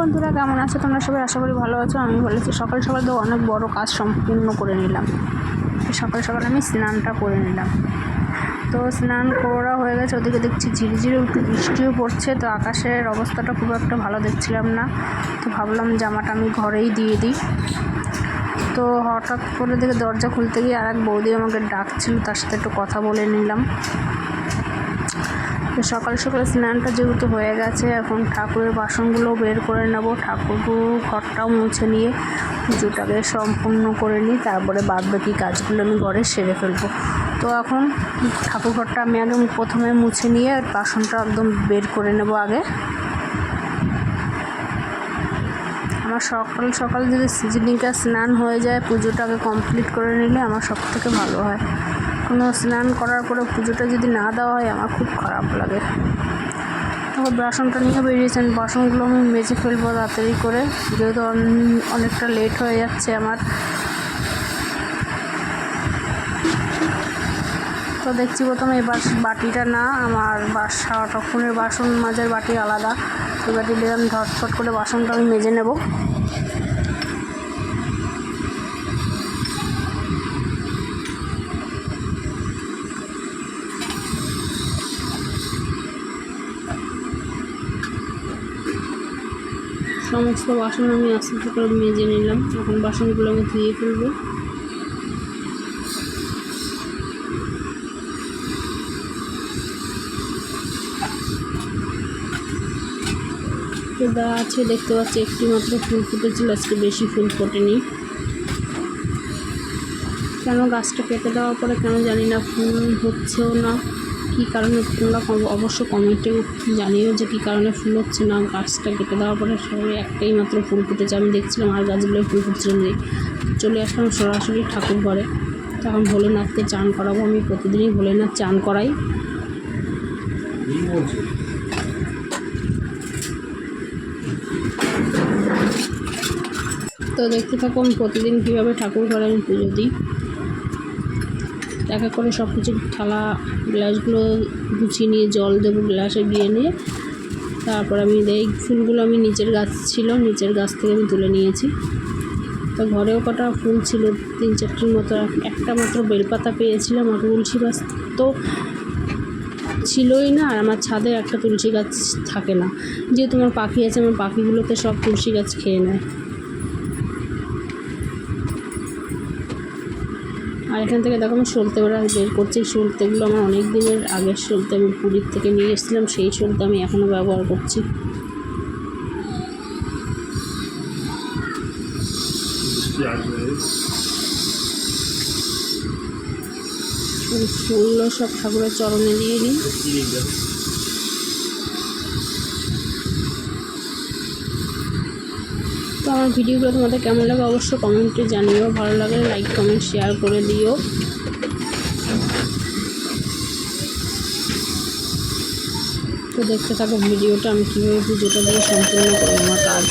বন্ধুরা, কেমন আছো? তোমরা সবাই আশা করি ভালো আছো, আমি ভালো আছি। সকাল সকাল তো অনেক বড় কাজ সম্পূর্ণ করে নিলাম। সকাল সকাল আমি স্নানটা করে নিলাম। তো স্নান করা হয়ে গেছে, ওদিকে দেখছি ঝিরিঝিরি একটু বৃষ্টিও পড়ছে, তো আকাশের অবস্থাটা খুব একটা ভালো দেখছিলাম না। তো ভাবলাম জামাটা আমি ঘরেই দিয়ে দিই। তো হঠাৎ করে দেখে দরজা খুলতে গিয়ে আর এক বৌদি আমাকে ডাকছিল, তার সাথে একটু কথা বলে নিলাম। তো সকাল সকাল স্নানটা যেহেতু হয়ে গেছে, এখন ঠাকুরের বাসনগুলো বের করে নেব। ঠাকুর ঘরটাও মুছে নিয়ে পুজোটাকে সম্পূর্ণ করে নিই, তারপরে বাদ বাকি কাজগুলো আমি ঘরে সেরে ফেলব। তো এখন ঠাকুর ঘরটা আমি আগে প্রথমে মুছে নিয়ে বাসনটা একদম বের করে নেব আগে। আমার সকাল সকাল যদি সিজনিকা স্নান হয়ে যায়, পুজোটাকে কমপ্লিট করে নিলে আমার সব থেকে ভালো হয়। কোনো স্নান করার পরে পুজোটা যদি না দেওয়া হয়, আমার খুব খারাপ লাগে। তখন বাসনটা নিয়ে বেরিয়েছেন। বাসনগুলো আমি মেজে ফেলব তাড়াতাড়ি করে। যেহেতু অনেকটা লেট হয়ে যাচ্ছে আমার। তো দেখছি প্রথমে এবার বাটিটা না, আমার বাসা তখনের বাসন মাজার বাটি আলাদা। এই বাটি দিয়ে আমি ঝটফট করে বাসনটা আমি মেজে নেব। সমস্ত বাসন আমি আস্তে আস্তে করে মেজে নিলাম। এখন বাসনগুলো আমি ধুয়ে ফেলব। দা আছে দেখতে পাচ্ছি, একটি মাত্র ফুল ফুটেছিল, আজকে বেশি ফুল ফোটেনি। কেন গাছটা কেটে দেওয়ার পরে কেন জানি না, ফুল হচ্ছেও না। কী কারণে তোমরা অবশ্য কমেন্টে জানিও যে কী কারণে ফুল হচ্ছে না। গাছটা কেটে দেওয়ার পরে সবাই একটাই মাত্র ফুল ফুটেছে। আমি দেখছিলাম আর গাছগুলো ফুল ফুটছিল না। চলে আসলাম সরাসরি ঠাকুর ঘরে। তখন ভোলেনাথকে চান করাবো আমি। প্রতিদিনই ভোলেনাথ চান করাই। তো দেখতে থাকুন প্রতিদিন কীভাবে ঠাকুর আমি পুজো দিই। এক এক করে সব কিছু থালা, গ্লাসগুলো গুছিয়ে নিয়ে জল দেবো গ্লাসে গিয়ে নিয়ে। তারপর আমি এই ফুলগুলো আমি নিচের গাছ ছিল, নিচের গাছ থেকে আমি তুলে নিয়েছি। তো ঘরেও কটা ফুল ছিল, তিন চারটির মতো একটা মাত্র বেলপাতা পেয়েছিলাম, আর তুলসী গাছ তো ছিলই না, আর আমার ছাদে একটা তুলসী গাছ থাকে না। যেহেতু আমার পাখি আছে, আমার পাখিগুলোতে সব তুলসী গাছ খেয়ে নেয়। আর এখান থেকে দেখো আমি সলতে বেড়া বের করছি। সলতেগুলো আমার অনেক দিনের আগের সলতে আমি পুরীর থেকে নিয়ে এসেছিলাম, সেই সলতে আমি এখনও ব্যবহার করছি। ফুলগুলো সব ঠাকুরের চরণে দিয়ে দিই আমার ভিডিওগুলো তোমাদের কেমন লাগে অবশ্যই কমেন্টে জানিও। ভালো লাগে লাইক কমেন্ট শেয়ার করে দিও। তো দেখতে থাকো ভিডিওটা আমি কীভাবে পুজোটা দিয়ে সম্পূর্ণ করি আমার কাজ।